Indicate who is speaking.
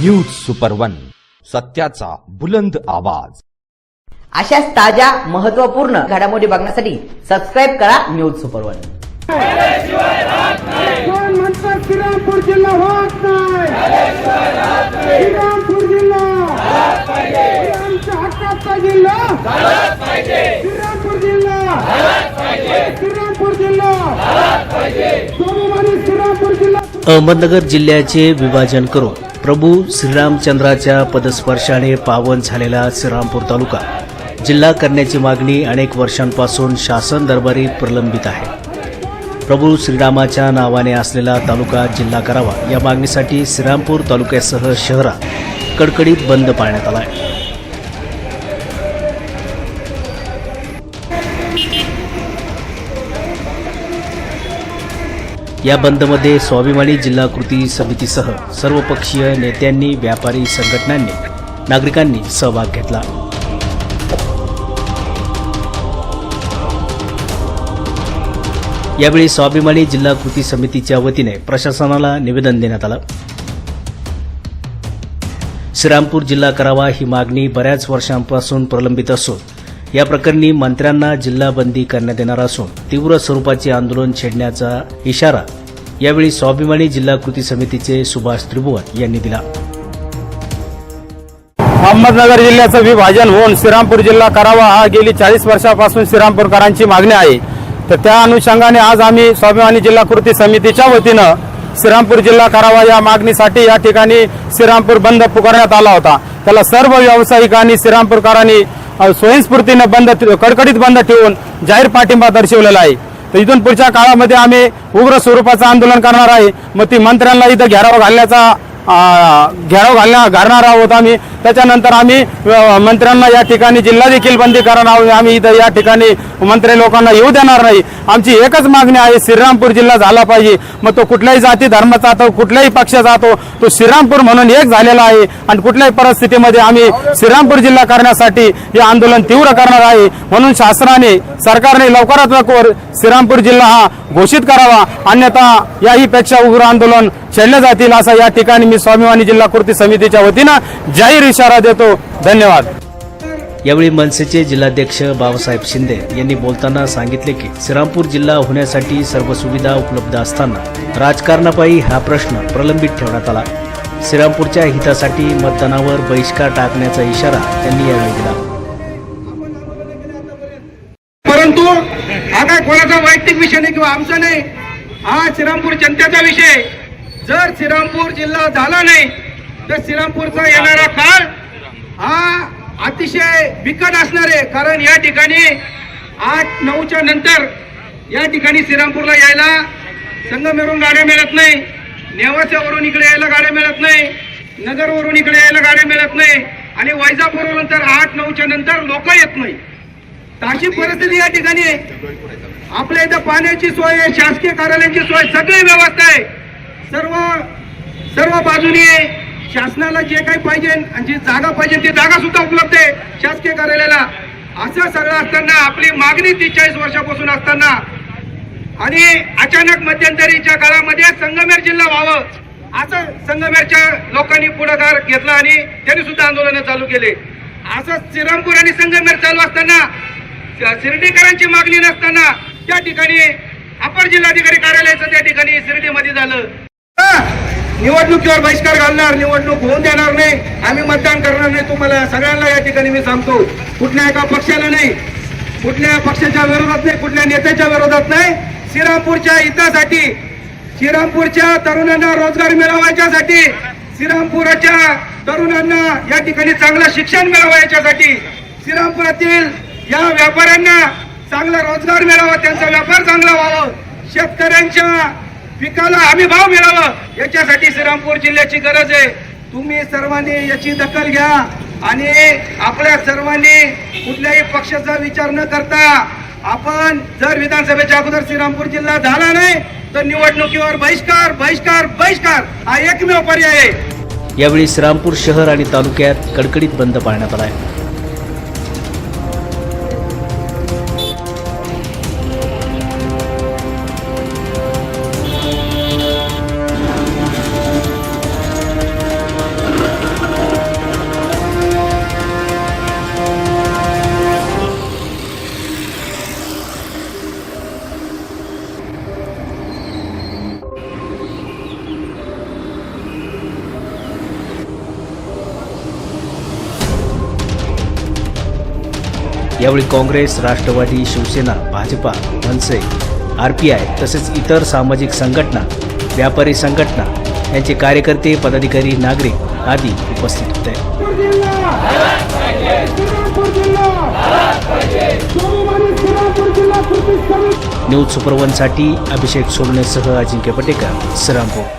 Speaker 1: News super one सत्याचा बुलंद आवाज.
Speaker 2: अशाच ताज्या महत्त्वपूर्ण घडामोडी बघण्यासाठी सबस्क्राईब करा न्यूज सुपर वन
Speaker 3: कोण म्हणतात श्रीरामपूर जिल्हा होत नाही श्रीरामपूर जिल्हा आमच्या हक्काचा जिल्हा श्रीरामपूर जिल्हा श्रीरामपूर जिल्हा स्वाभिमानी श्रीरामपूर जिल्हा
Speaker 4: अहमदनगर जिल्ह्याचे विभाजन करून प्रभू श्रीरामचंद्राच्या पदस्पर्शाने पावन झालेला श्रीरामपूर तालुका. जिल्हा करण्याची मागणी अनेक वर्षांपासून शासन दरबारी प्रलंबित आहे. प्रभू श्रीरामाच्या नावाने असलेला तालुका जिल्हा करावा या मागणीसाठी श्रीरामपूर तालुक्यासह शहरात कडकडीत बंद पाळण्यात आला आहे. या बंदमध्ये स्वाभिमानी जिल्हा कृती समितीसह सर्वपक्षीय नेत्यांनी व्यापारी संघटनांनी नागरिकांनी सहभाग घेतला. यावेळी स्वाभिमानी जिल्हा कृती समितीच्या वतीने प्रशासनाला निवेदन देण्यात आलं. श्रीरामपूर जिल्हा करावा ही मागणी बऱ्याच वर्षांपासून प्रलंबित असून या प्रकरणी मंत्र्यांना जिल्हा बंदी करण्यात येणार असून तीव्र स्वरूपाचे आंदोलन छेडण्याचा इशारा यावेळी स्वाभिमानी जिल्हा कृती समितीचे सुभाष त्रिभुवन यांनी दिला.
Speaker 5: अहमदनगर जिल्ह्याचं विभाजन होऊन श्रीरामपूर जिल्हा करावा हा गेली चाळीस वर्षापासून श्रीरामपूरकरांची मागणी आहे. तर त्या अनुषंगाने आज आम्ही स्वाभिमानी जिल्हा कृती समितीच्या वतीनं श्रीरामपूर जिल्हा करावा या मागणीसाठी या ठिकाणी श्रीरामपूर बंद पुकारण्यात आला होता. त्याला सर्व व्यावसायिकांनी श्रीरामपूरकरांनी स्वयंस्फूर्तीनं बंद कडकडीत बंद ठेवून जाहीर पाठिंबा दर्शवलेला आहे. तर इथून पुढच्या काळामध्ये आम्ही उग्र स्वरूपाचं आंदोलन करणार आहे. मग ती मंत्र्यांना इथं घेराव घालण्याचा घेराव घालण्या घालणार आहोत आम्ही. त्याच्यानंतर आम्ही मंत्र्यांना या ठिकाणी जिल्हा देखील बंदी करणार आहोत. आम्ही इथं या ठिकाणी मंत्री लोकांना येऊ देणार नाही. आमची एकच मागणी आहे श्रीरामपूर जिल्हा झाला पाहिजे. मग तो कुठल्याही जाती धर्माचा तो कुठल्याही पक्षाचा तो तो श्रीरामपूर म्हणून एक झालेला आहे. आणि कुठल्याही परिस्थितीमध्ये आम्ही श्रीरामपूर जिल्हा करण्यासाठी हे आंदोलन तीव्र करणार आहे. म्हणून शासनाने सरकारने लवकरात लवकर श्रीरामपूर जिल्हा हा घोषित करावा. अन्यथा याही पेक्षा उग्र आंदोलन छेडले जातील असा या ठिकाणी मी स्वाभिमानी जिल्हा कृती समितीच्या वतीनं जाहीर इशारा देतो. धन्यवाद.
Speaker 4: यावेळी मनसेचे जिल्हाध्यक्ष बाबासाहेब शिंदे यांनी बोलताना सांगितले की श्रीरामपूर जिल्हा होण्यासाठी सर्व सुविधा उपलब्ध असताना राजकारणापायी हा प्रश्न प्रलंबित ठेवण्यात आला. श्रीरामपूरच्या हितासाठी मतदानावर बहिष्कार टाकण्याचा इशारा त्यांनी यावेळी दिला.
Speaker 3: परंतु हा काय कोणाचा वैयक्तिक विषय नाही किंवा आमचा नाही हा श्रीरामपूर जनतेचा विषय जर श्रीरामपूर जिल्हा झाला नाही तर श्रीरामपूरचा येणारा काळ हा अतिशय बिकट असणार आहे. कारण या ठिकाणी आठ नऊच्या नंतर या ठिकाणी श्रीरामपूरला यायला संगमेरून गाड्या मिळत नाही. नेवासावरून इकडे यायला गाड्या मिळत नाही. नगरवरून इकडे यायला गाड्या मिळत नाही. आणि वैजापूरवरून तर आठ नऊच्या नंतर लोक येत नाही. अशी परिस्थिती या ठिकाणी आपल्या इथं पाण्याची सोय आहे शासकीय कार्यालयांची सोय सगळी व्यवस्था आहे. सर्व सर्व बाजूने शासनाला जे काही पाहिजे आणि जी जागा पाहिजे ती जागा सुद्धा उपलब्ध आहे शासकीय कार्यालयाला. असं सगळं असताना आपली मागणी तीस चाळीस वर्षापासून असताना आणि अचानक मध्यंतरीच्या काळामध्ये संगमेर जिल्हा व्हावं असं संगमेरच्या लोकांनी पुढाकार घेतला आणि त्यांनी सुद्धा आंदोलन चालू केले. असं श्रीरामपूर आणि संगमेर चालू असताना शिर्डीकरांची मागणी नसताना त्या ठिकाणी अपर जिल्हाधिकारी कार्यालयाचं त्या ठिकाणी शिर्डीमध्ये झालं. निवडणुकीवर बहिष्कार घालणार निवडणूक होऊन देणार नाही. आम्ही मतदान करणार नाही. तुम्हाला सगळ्यांना या ठिकाणी मी सांगतो. कुठल्या एका पक्षाला नाही. कुठल्या पक्षाच्या विरोधात नाही कुठल्या नेत्याच्या विरोधात नाही. श्रीरामपूरच्या हितासाठी श्रीरामपूरच्या तरुणांना रोजगार मिळवायच्यासाठी श्रीरामपुराच्या तरुणांना या ठिकाणी चांगलं शिक्षण मिळवायच्यासाठी श्रीरामपुरातील या व्यापाऱ्यांना चांगला रोजगार मिळावा त्यांचा व्यापार चांगला व्हावं. शेतकऱ्यांच्या पिकाला हमी भाव मिळावा. याच्यासाठी श्रीरामपूर जिल्ह्याची गरज आहे. तुम्ही सर्वांनी याची दखल घ्या आणि आपल्या सर्वांनी कुठल्याही पक्षाचा विचार न करता आपण जर विधानसभेच्या अगोदर श्रीरामपूर जिल्हा झाला नाही तर निवडणुकीवर बहिष्कार बहिष्कार बहिष्कार हा एकमेव पर्याय आहे.
Speaker 4: यावेळी श्रीरामपूर शहर आणि तालुक्यात कडकडीत बंद पाळण्यात आला आहे. यावेळी काँग्रेस राष्ट्रवादी शिवसेना भाजपा मनसे आरपीआय तसेच इतर सामाजिक संघटना व्यापारी संघटना यांचे कार्यकर्ते पदाधिकारी नागरिक आदी उपस्थित होते. न्यूज सुपरवनसाठी अभिषेक सोलनेसह अजिंक्य पटेकर श्रीरामपूर